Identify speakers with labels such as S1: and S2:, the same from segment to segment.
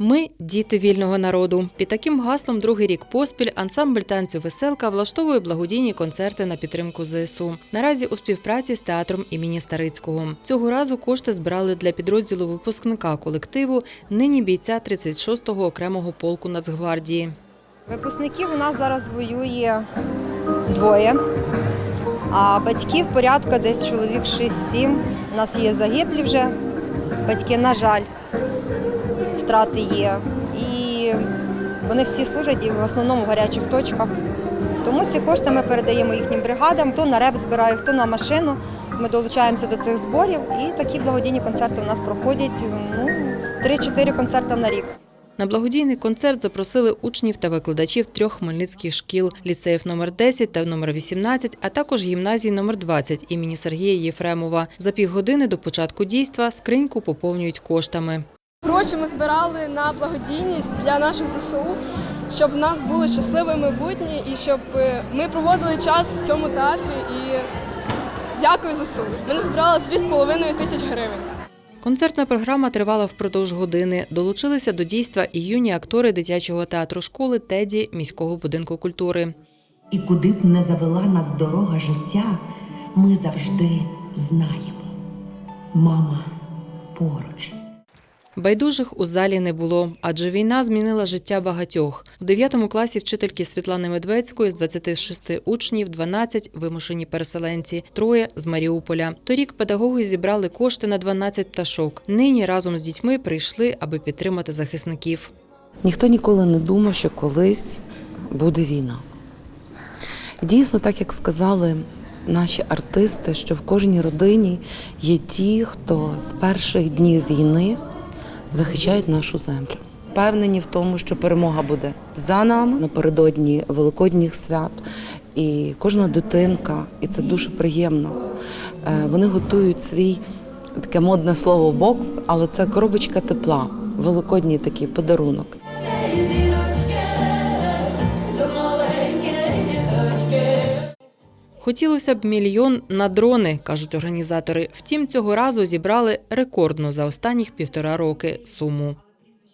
S1: Ми діти вільного народу. Під таким гаслом другий рік поспіль ансамбль танцю Веселка влаштовує благодійні концерти на підтримку ЗСУ. Наразі у співпраці з театром імені Старицького. Цього разу кошти збирали для підрозділу випускника колективу, нині бійця 36-го окремого полку Нацгвардії.
S2: Випускників у нас зараз воює двоє, а батьків порядка десь чоловік 6-7. У нас є загиблі вже. Батьки, на жаль, втрати є. І вони всі служать і в основному в гарячих точках. Тому ці кошти ми передаємо їхнім бригадам, хто на реп збирає, хто на машину. Ми долучаємося до цих зборів і такі благодійні концерти у нас проходять ну, 3-4 концерти на рік.
S1: На благодійний концерт запросили учнів та викладачів трьох хмельницьких шкіл ліцеїв номер 10 та номер 18, а також гімназії номер 20 імені Сергія Єфремова. За півгодини до початку дійства скриньку поповнюють коштами.
S3: Гроші ми збирали на благодійність для наших ЗСУ, щоб в нас було щасливе майбутнє і щоб е, ми проводили час в цьому театрі. І дякую ЗСУ. Ми назбирали 2,5 тисяч гривень.
S1: Концертна програма тривала впродовж години. Долучилися до дійства і юні актори дитячого театру школи Теді міського будинку культури.
S4: І куди б не завела нас дорога життя, ми завжди знаємо. Мама поруч.
S1: Байдужих у залі не було, адже війна змінила життя багатьох. У 9 класі вчительки Світлани Медведської з 26 учнів 12 – вимушені переселенці, троє з Маріуполя. Торік педагоги зібрали кошти на 12 пташок. Нині разом з дітьми прийшли, аби підтримати захисників.
S5: Ніхто ніколи не думав, що колись буде війна. Дійсно, так як сказали наші артисти, що в кожній родині є ті, хто з перших днів війни захищають нашу землю. Впевнені в тому, що перемога буде за нами напередодні великодніх свят. І кожна дитинка, і це дуже приємно. е, Вони готують свій таке модне слово бокс, але це коробочка тепла, великодній такий подарунок.
S1: Хотілося б мільйон на дрони, кажуть організатори. Втім, цього разу зібрали рекордну за останніх півтора роки суму.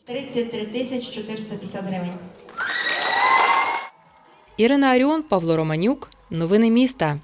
S2: 33 тисячі 450 гривень.
S1: Ірина Аріон, Павло Романюк. Новини міста.